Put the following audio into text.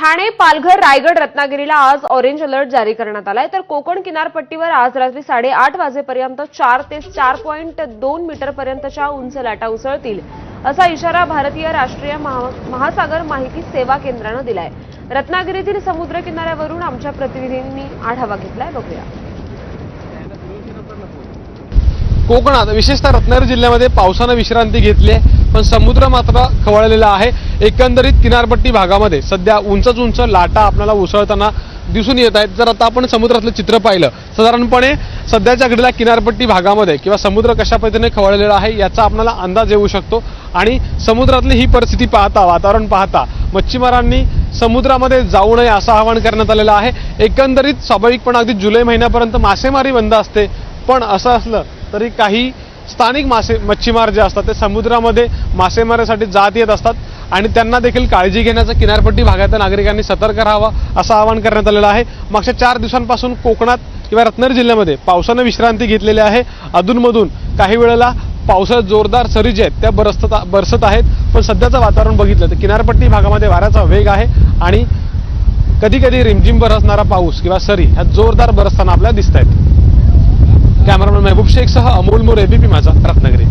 ठाणे पालघर रायगड रत्नागिरीला आज orange alert जारी करण्यात आलाय. तर कोकण किनारपट्टीवर आज रात्री साडेआठ वाजेपर्यंत चार ते चार पॉईंट दोन मीटरपर्यंतच्या उंच लाटा उसळतील असा इशारा भारतीय राष्ट्रीय महा- महासागर माहिती सेवा केंद्रानं दिलाय. रत्नागिरीतील समुद्र किनाऱ्यावरून आमच्या प्रतिनिधींनी आढावा घेतलाय. बघूया. कोकणात विशेषतः रत्नागिरी जिल्ह्यामध्ये पावसानं विश्रांती घेतली आहे पण समुद्र मात्र खवळलेला आहे. एकंदरीत किनारपट्टी भागामध्ये सध्या उंचच उंच लाटा आपल्याला उसळताना दिसून येत आहेत. जर आता आपण समुद्रातलं चित्र पाहिलं साधारणपणे सध्याच्या घडीला किनारपट्टी भागामध्ये किंवा समुद्र कशा पद्धतीने खवळलेला आहे याचा आपल्याला अंदाज येऊ शकतो. आणि समुद्रातली ही परिस्थिती पाहता वातावरण पाहता मच्छीमारांनी समुद्रामध्ये जाऊ नये असं आवाहन करण्यात आलेलं आहे. एकंदरीत स्वाभाविकपणे अगदी जुलै महिन्यापर्यंत मासेमारी बंद असते. पण असं असलं तरी काही स्थानिक मासे मच्छीमार जे असतात ते समुद्रामध्ये मासेमारीसाठी जात येत असतात आणि त्यांना देखील काळजी घेण्याचं किनारपट्टी भागातल्या नागरिकांनी सतर्क राहावं असं आवाहन करण्यात आलेलं आहे. मागच्या चार दिवसांपासून कोकणात किंवा रत्नागिरी जिल्ह्यामध्ये पावसानं विश्रांती घेतलेली आहे. अधूनमधून काही वेळेला पावसाळ्यात जोरदार सरी जे आहेत त्या बरसत बरसत आहेत. पण सध्याचं वातावरण बघितलं तर किनारपट्टी भागामध्ये वाऱ्याचा वेग आहे आणि कधी कधी रिमझिम बरसणारा पाऊस किंवा सरी ह्या जोरदार बरसताना आपल्याला दिसत आहेत कॅमेरामॅन शेख शेखसह अमोल मोर एबीपी माझा रत्नागिरी